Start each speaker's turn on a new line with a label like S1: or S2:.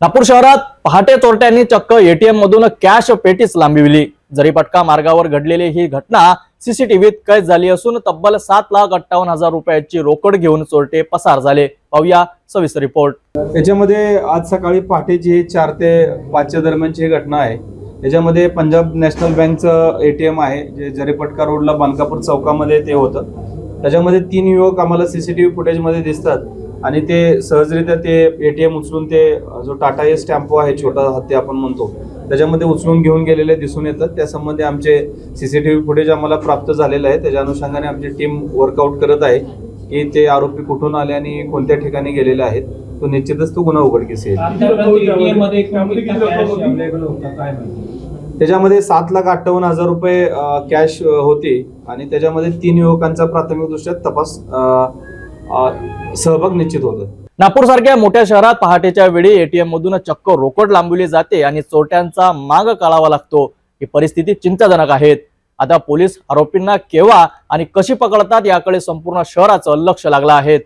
S1: नागपूर शहरात पहाटे चोरट्यांनी चक्क एटीएम मधून कॅश पेटीच लांबिवली. जरीपटका मार्गावर घडलेली ही घटना सीसीटीव्हीत कैद झाली असून तब्बल सात लाख अठ्ठावन्न हजार रुपयाची रोकड घेऊन चोरटे पसार झाले. पाहूया सविस्तर रिपोर्ट
S2: याच्यामध्ये आज सकाळी पहाटेची ही चार ते पाचच्या दरम्यानची ही घटना आहे. याच्यामध्ये पंजाब नॅशनल बँकचं ए टी एम आहे जे जरीपटका रोडला बांधकापूर चौकामध्ये ते होतं. त्याच्यामध्ये तीन युवक आम्हाला सीसीटीव्ही फुटेजमध्ये दिसतात. आणि ते सहजरित्या ते ए टी एम उचलून ते जो टाटा एस टॅम्पो आहे छोटा हत्ती आपण म्हणतो त्याच्यामध्ये उचलून घेऊन गेलेले दिसून येतात. त्यासंबंधी आमचे C C T V footage आम्हाला प्राप्त झालेलं आहे. त्याच्या अनुषंगाने आमची टीम वर्कआउट करत आहे. की ते आरोपी कुठून आले आणि कोणत्या ठिकाणी गेलेले आहेत तो निश्चितच तो गुन्हा उघडकीस येईल. त्याच्यामध्ये सात लाख अठ्ठावन्न हजार रुपये कॅश होती. आणि त्याच्यामध्ये तीन युवकांचा प्राथमिक दृष्ट्या तपास सहभाग निश्चित होतो.
S1: नागपूर सारख्या मोठ्या शहरात पहाटेच्या वेळी एटीएम मधून चक्क रोकड लांबविली जाते आणि चोरट्यांचा माग काढावा लागतो. ही परिस्थिती चिंताजनक आहेत आता पोलीस आरोपींना केव्हा आणि कशी पकडतात याकडे संपूर्ण शहराचं लक्ष लागलं आहे.